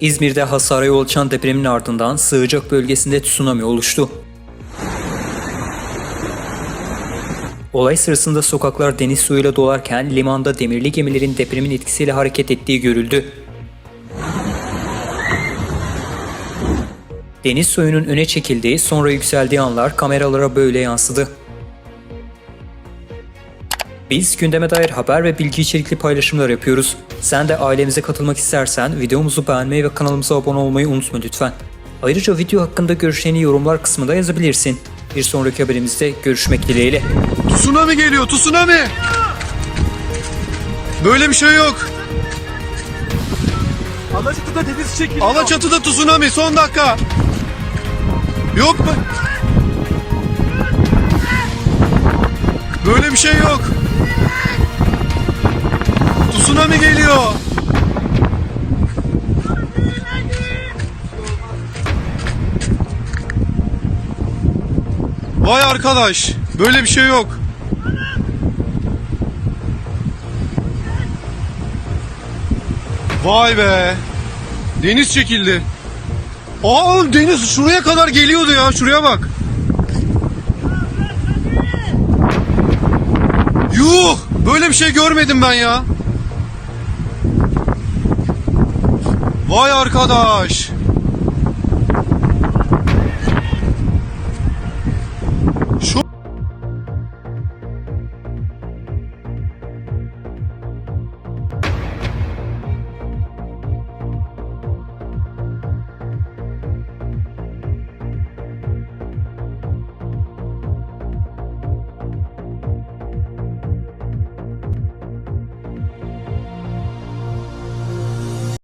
İzmir'de hasara yol açan depremin ardından sığacak bölgesinde tsunami oluştu. Olay sırasında sokaklar deniz suyuyla dolarken limanda demirli gemilerin depremin etkisiyle hareket ettiği görüldü. Deniz suyunun öne çekildiği sonra yükseldiği anlar kameralara böyle yansıdı. Biz gündeme dair haber ve bilgi içerikli paylaşımlar yapıyoruz. Sen de ailemize katılmak istersen videomuzu beğenmeyi ve kanalımıza abone olmayı unutma lütfen. Ayrıca video hakkında görüşlerini yorumlar kısmında yazabilirsin. Bir sonraki haberimizde görüşmek dileğiyle. Tsunami geliyor tsunami. Böyle bir şey yok. Alaçatı'da deniz çekiliyor. Alaçatı'da tsunami son dakika. Yok mu? Böyle bir şey yok. Tsunami geliyor. Vay arkadaş. Böyle bir şey yok. Vay be. Deniz çekildi. Aa oğlum deniz şuraya kadar geliyordu ya. Şuraya bak. Böyle bir şey görmedim ben ya. Vay arkadaş.